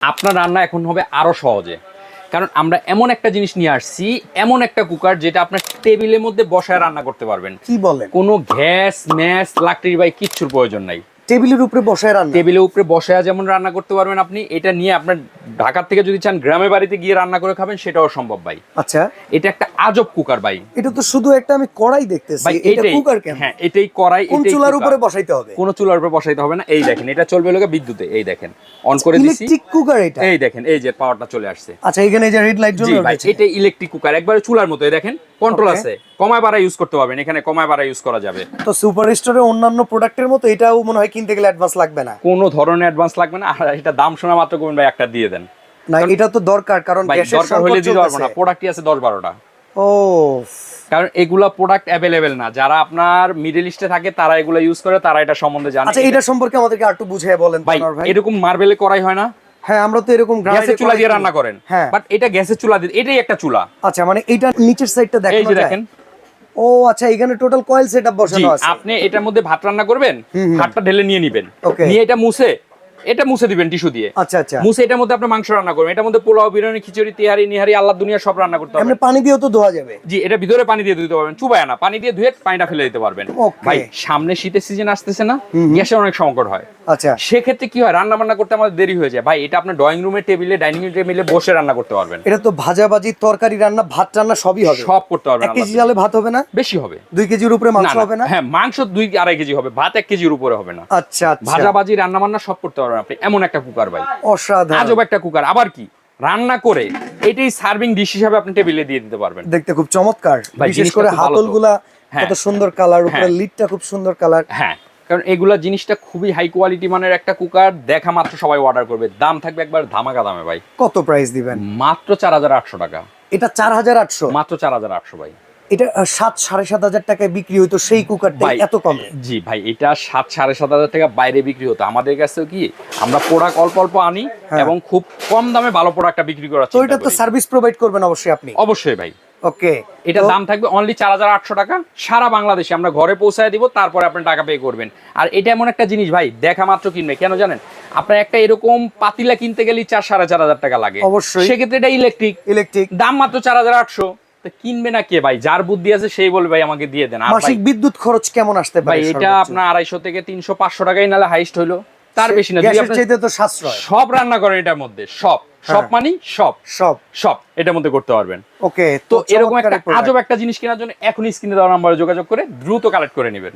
আপনার রান্না এখন হবে আরও সহজে। কারণ আমরা এমন একটা জিনিস নিয়ে আসছি এমন একটা কুকার যেটা আপনার টেবিলের মধ্যে বসায় রান্না করতে পারবেন। কি বলে কোনো গ্যাস ম্যাস লাকড়ির বাই কিচ্ছুর প্রয়োজন নাই। টেবিলের উপরে বসায় রান্না? টেবিলের উপরে বসায় যেমন রান্না করতে পারবেন আপনি এটা নিয়ে আপনার ঢাকার থেকে যদি চান গ্রামের বাড়িতে গিয়ে রান্না করে খাবেন সেটাও সম্ভব ভাই। আচ্ছা। এটা একটা আজব কুকার ভাই। এটা তো শুধু একটা আমি কড়াই দেখতেছি। ভাই এটা কুকার কেন? হ্যাঁ এটাই করাই কোন চুলার উপরে বসাইতে হবে? কোনো চুলার উপরে বসাইতে হবে না। এই দেখেন এটা চলবে লোকে বিদ্যুতে। এই দেখেন অন করে দিছি। ইলেকট্রিক কুকার এটা? এই দেখেন এই যে পাওয়ারটা চলে আসছে। আচ্ছা এখানে এই যে রেড লাইট জ্বলে ভাই এটা ইলেকট্রিক কুকার একবারে চুলার মতো। এই দেখেন কন্ট্রোল আছে। কমায় বাড়া ইউজ করতে পারবেন এখানে কমায় বাড়া ইউজ করা যাবে। তো সুপার স্টোরে অন্যান্য প্রোডাক্টের মতো এটাও মনে হয় কিনতে গেলে অ্যাডভান্স লাগবে না। কোনো ধরনের অ্যাডভান্স লাগবে না আর এটা দাম শোনা মাত্র করবেন ভাই একটা দিয়ে দেন। না এটা তো দরকার কারণ দরকার হলে দিতে পারব না প্রোডাক্টই আছে দশ বারোটা। ও কারণ এগুলা প্রোডাক্ট অ্যাভেলেবেল না যারা আপনার মিডল ইস্টে থাকে তারা এগুলো ইউজ করে তারা এটা সম্বন্ধে জানে। আচ্ছা এটা সম্পর্কে আমাদেরকে একটু বুঝিয়ে বলেন ভাই এরকম মার্বেলে করাই হয় না। হ্যাঁ আমরা তো এরকম গ্যাসের চুলা দিয়ে রান্না করেন। হ্যাঁ। বাট এটা গ্যাসের চুলা দিয়ে এটাই একটা চুলা। আচ্ছা মানে এটা নিচের সাইডটা দেখানো দেখেন। ও আচ্ছা এখানে টোটাল কয়েল সেটআপ বসানো আছে। আপনি এটার মধ্যে ভাত রান্না করবেন। ভাতটা ঢেলে নিয়ে নিবেন. নিয়ে এটা মুছে এটা মুছে দিবেন টিস্যু দিয়ে। আচ্ছা আচ্ছা। মুছে এটার মধ্যে আপনি মাংস রান্না করবেন। এটার মধ্যে পোলাও বিরিয়ানি খিচুড়ি তিহারি নিহারি আল্লাহ দুনিয়া সব রান্না করতে পারবেন। পানি দিয়েও তো ধোয়া যাবে। জি এটা ভিতরে পানি দিয়ে দিতে পারবেন চুবায় না। পানি দিয়ে ধুয়ে পানিটা ফেলে দিতে পারবেন। ভাই সামনে শীতের সিজন আসতেছে না। গ্যাসের অনেক সংকট হয়। আচ্ছা। সেক্ষেত্রে কি হয় রান্না বান্না করতে আমাদের দেরি হয়ে যায়। ভাই এটা আপনার ড্রয়িং রুমের টেবিলে ডাইনিং টেবিলে বসে রান্না করতে পারবেন। এটা তো ভাজাভাজি তরকারি রান্না ভাত রান্না সবই হবে। সব করতে পারবেন এক কেজি চালে ভাত হবে না? বেশি হবে। দুই কেজির উপরে মাংস হবে না? হ্যাঁ মাংস দুই আড়াই কেজি হবে ভাত এক কেজির উপরে হবে না। আচ্ছা আচ্ছা। ভাজাবাজি রান্না বান্না সব করতে পারবেন আপনি এমন একটা কুকার ভাই। অসাধারণ। আজব একটা কুকার আবার কি? রান্না করে এটাই সার্ভিং ডিশ হিসাবে আপনি টেবিলে দিয়ে দিতে পারবেন। দেখতে খুব চমৎকার। বিশেষ করে খুব ভালো তো। হাতলগুলা হ্যাঁ। কত সুন্দর কালার উপরে হ্যাঁ। লিডটা খুব সুন্দর কালার হ্যাঁ কারণ এগুলা জিনিসটা খুবই হাই কোয়ালিটি মানের একটা কুকার দেখা মাত্র সবাই অর্ডার করবে। দাম থাকবে একবার ধামাকা দামে ভাই। কত প্রাইস দিবেন? মাত্র চার হাজার আটশো টাকা। এটা চার হাজার আটশো? মাত্র চার হাজার আটশো ভাই। এটা সাত সাড়ে সাত হাজার টাকায় বিক্রি হইতো সেই কুকারটা এত কমে। জি ভাই এটা সাত সাড়ে সাত হাজার টাকা বাইরে বিক্রি হতো। আমাদের কাছেও কি আমরা প্রোডাক্ট অল্প অল্প আনি হ্যাঁ। এবং খুব কম দামে ভালো প্রোডাক্টটা বিক্রি করার তো এটা তো সার্ভিস প্রোভাইড করবেন অবশ্যই আপনি? অবশ্যই ভাই। ওকে এটা দাম থাকবে অনলি চার হাজার আটশো টাকা। সারা বাংলাদেশে আমরা ঘরে পৌঁছায় দিব তারপরে আপনি টাকা পে করবেন। আর এটা এমন একটা জিনিস ভাই দেখা মাত্র কিনবে। কেন জানেন? আপনার একটা এরকম পাতিলা কিনতে গেলেই চার সাড়ে চার হাজার টাকা লাগে। অবশ্যই। সেক্ষেত্রে এটা ইলেকট্রিক ইলেকট্রিক দাম মাত্র চার হাজার আটশো। কিনবে না কে ভাই? যার বুদ্ধি আছে সেই বলবে ভাই আমাকে দিয়ে দেন। মাসিক বিদ্যুৎ খরচ কেমন আসতে ভাই পারে এটা আপনার আড়াইশো থেকে তিনশো পাঁচশো টাকাই নালে হাইস্ট হইল। তার বেশি না তো সাশ্রয়। সব রান্না করেন এটার মধ্যে সব। সব হ্যাঁ। মানি সব। সব। সব এটার মধ্যে করতে পারবেন। ওকে তো এরকম একটা আজব একটা জিনিস কেনার জন্য এখনই স্ক্রিনে দেওয়া নাম্বারে যোগাযোগ করে দ্রুত কালেক্ট করে নেবেন।